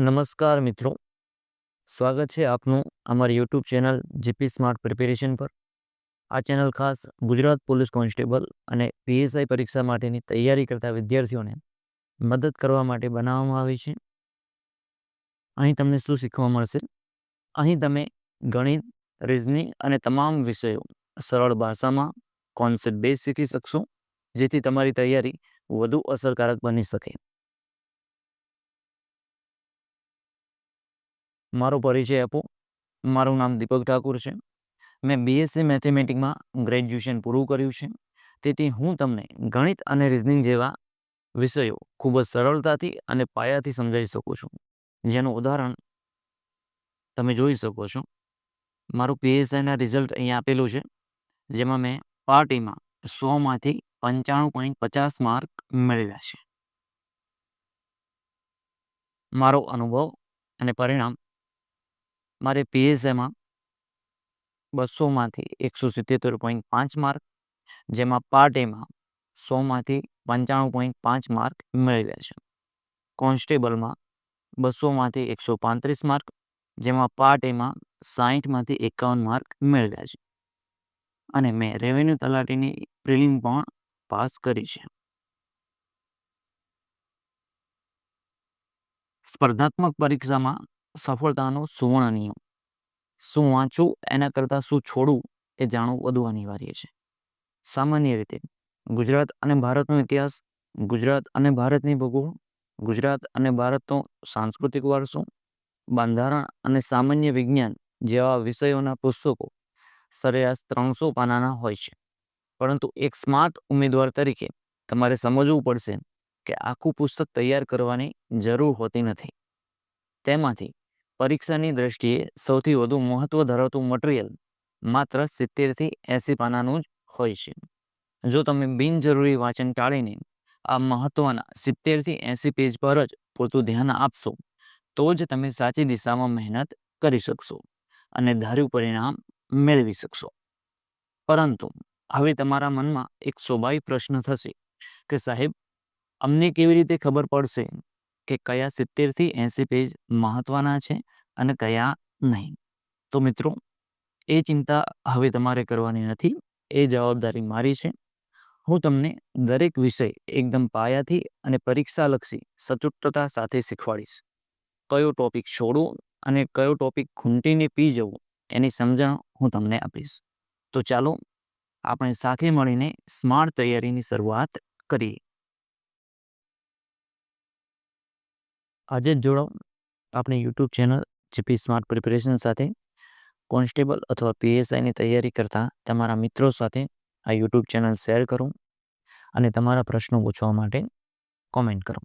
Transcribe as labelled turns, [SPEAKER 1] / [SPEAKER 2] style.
[SPEAKER 1] નમસ્કાર મિત્રો. સ્વાગત છે આપનું અમારી YouTube channel GP smart preparation પર. આ ચેનલ ખાસ ગુજરાત પોલીસ કોન્સ્ટેબલ અને પીએસઆઈ પરીક્ષા માટેની તૈયારી કરતા વિદ્યાર્થીઓને મદદ કરવા માટે બનાવવામાં આવી છે. અહીં તમને શું શીખવા મળશે? અહીં તમે ગણિત, રિઝનિંગ અને તમામ વિષયો સરળ ભાષામાં કોન્સેપ્ટ બેઝ શીખી શકશો, જેથી તમારી તૈયારી વધુ અસરકારક બની શકે. મારો પરિચય આપો. મારું નામ દીપક ઠાકુર છે. મેં બીએસસી મેથેમેટિકમાં ગ્રેજ્યુએશન પૂરું કર્યું છે. તેથી હું તમને ગણિત અને રિઝનિંગ જેવા વિષયો ખૂબ જ સરળતાથી અને પાયાથી સમજાવી શકું છું. જેનું ઉદાહરણ તમે જોઈ શકો છો. મારું પીએસઆઈના રિઝલ્ટ અહીંયા આપેલું છે. જેમાં મેં પાર્ટીમાં સોમાંથી પંચાણું પોઈન્ટ પચાસ માર્ક મેળવ્યા છે. મારો અનુભવ અને પરિણામ મારે પીએસએમાં બસોમાંથી એકસો સિત્તેર પોઈન્ટ પાંચ માર્ક જેમાં પાર્ટ એમાં સોમાંથી પંચાણું પોઈન્ટ પાંચ માર્ક મેળવ્યા છે. કોન્સ્ટેબલમાં બસોમાંથી એકસો પાંત્રીસ માર્ક જેમાં પાર્ટ એમાં સાહીઠમાંથી એકાવન માર્ક મેળવ્યા છે. અને મેં રેવન્યુ તલાટીની પ્રિલિમ પણ પાસ કરી છે. સ્પર્ધાત્મક પરીક્ષામાં સફળતાનો સુવર્ણ નિયમ. શું વાંચવું એના કરતાં શું છોડવું એ જાણવું વધુ અનિવાર્ય છે. સામાન્ય રીતે, ગુજરાત અને ભારતનો ઇતિહાસ, ગુજરાત અને ભારતની ભૂગોળ, ગુજરાત અને ભારતનો સાંસ્કૃતિક વારસો, બંધારણ અને સામાન્ય વિજ્ઞાન જેવા વિષયોના પુસ્તકો સરેરાશ ત્રણસો પાનાના હોય છે. પરંતુ એક સ્માર્ટ ઉમેદવાર તરીકે તમારે સમજવું પડશે કે આખું પુસ્તક તૈયાર કરવાની જરૂર હોતી નથી. તેમાંથી પરીક્ષાની દ્રષ્ટિએ સૌથી વધુ મહત્વ ધરાવતું મટીરિયલ માત્ર સિત્તેરથી એંસી પાનાનું જ હોય છે. જો તમે બિનજરૂરી વાંચન ટાળીને આ મહત્વના સિત્તેરથી એંસી પેજ પર જ પૂરતું ધ્યાન આપશો, તો જ તમે સાચી દિશામાં મહેનત કરી શકશો અને ધાર્યું પરિણામ મેળવી શકશો. પરંતુ હવે તમારા મનમાં એક સ્વાભાવિક પ્રશ્ન થશે કે સાહેબ, અમને કેવી રીતે ખબર પડશે કે કયા સિત્તેરથી એંસી પેજ મહત્વના છે? અને કયા નહીં. તો મિત્રો, એ ચિંતા હવે તમારે કરવાની નથી. એ જવાબદારી મારી છે. હું તમને દરેક વિષય એકદમ પાયાથી અને પરીક્ષાલક્ષી સચોટતા સાથે શીખવાડીશ. કયો ટોપિક છોડવો અને કયો ટોપિક ખૂંટીને પી જવું, એની સમજણ હું તમને આપીશ. તો ચાલો, આપણે સાથે મળીને સ્માર્ટ તૈયારીની શરૂઆત કરીએ. આજે જ જોડાઓ. આપણી YouTube channel GP smart preparation સાથે કોન્સ્ટેબલ અથવા પીએસઆઈની તૈયારી કરતા તમારા મિત્રો સાથે આ યુટ્યુબ ચેનલ શેર કરો અને તમારા પ્રશ્નો પૂછવા માટે કોમેન્ટ કરો.